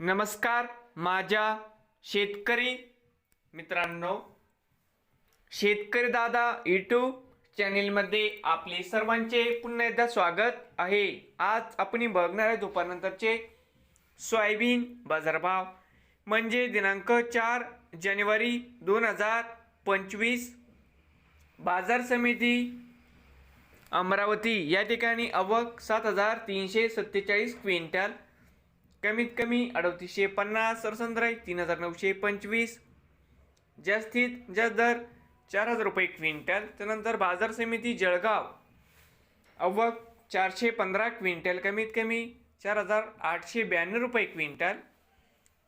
नमस्कार माझ्या शेतकरी मित्रांनो शेतकरी दादा यूट्यूब चॅनेलमध्ये आपले सर्वांचे पुन्हा एकदा स्वागत आहे. आज आपण बघणार आहे दुपारनंतरचे सोयाबीन बाजारभाव. म्हणजे दिनांक चार जानेवारी दोन हजार पंचवीस. बाजार समिती अमरावती या ठिकाणी आवक सात हजार तीनशे सत्तेचाळीस क्विंटल. कमीत कमी अडतीसशे पन्नास सरसंद्राई तीन हजार नऊशे पंचवीस. जास्तीत जास्त दर चार हजार रुपये क्विंटल त्यानंतर बाजार समिती जळगाव. अव्वक चारशे पंधरा क्विंटल कमीत कमी चार हजार आठशे ब्याण्णव रुपये क्विंटल.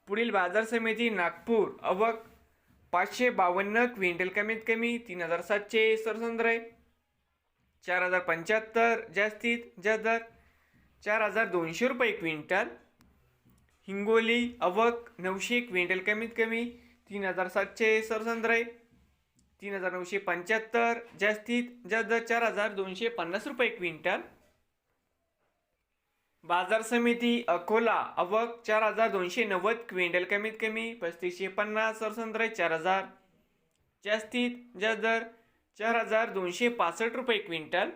पुढील बाजार समिती नागपूर अवक पाचशे बावन्न क्विंटल कमीत कमी तीन हजार सातशे सरसंद्राई चार हजार पंच्याहत्तर. जास्तीत जास्त दर चार हजार दोनशे रुपये क्विंटल. हिंगोली अवक नऊशे क्विंटल कमीत कमी तीन हजार सातशे सरसंद्रे तीन हजार नऊशे पंच्याहत्तर जास्तीत जास्त दर चार हजार दोनशे पन्नास रुपये क्विंटल. बाजार समिती अकोला अवक चार हजार दोनशे नव्वद क्विंटल कमीत कमी पस्तीसशे पन्नास सरसंद्रे चार हजार. जास्तीत जास्त दर चार हजार दोनशे पासष्ट रुपये क्विंटल.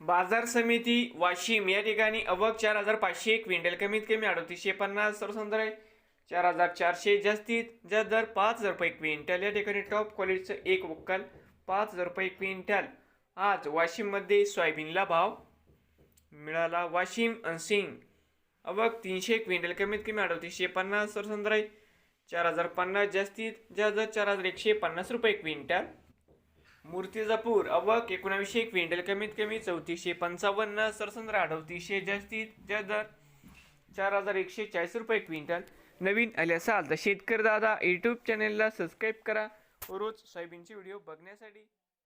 बाजार समिती वाशिम या ठिकाणी अवक चार हजार पाचशे एक क्विंटल कमीत कमी अडतीसशे पन्नास सरसंद्राई चार हजार चारशे जास्तीत जास्त दर पाच हजार रुपये क्विंटल. या ठिकाणी टॉप क्वालिटीचं एक वक्कल पाच हजार रुपये क्विंटल. आज वाशिममध्ये सोयाबीनला भाव मिळाला वाशिम अनसिंग अवक तीनशे क्विंटल कमीत कमी अडतीसशे पन्नास सरसंद्राई चार हजार पन्नास जास्तीत जास्त दर चार हजार एकशे पन्नास रुपये क्विंटल. मूर्तिजापूर अवक एकोणावीसशे एक क्विंटल कमीत कमी चौतीसशे पंचावन्न सरसंद्र अडतीसशे जास्तीत जास्त दर चार हजार एकशे चाळीस रुपये क्विंटल. नवीन आले असाल तर शेतकरी दादा यूट्यूब चॅनेलला सबस्क्राईब करा. व रोज सोयाबीनचे व्हिडिओ बघण्यासाठी.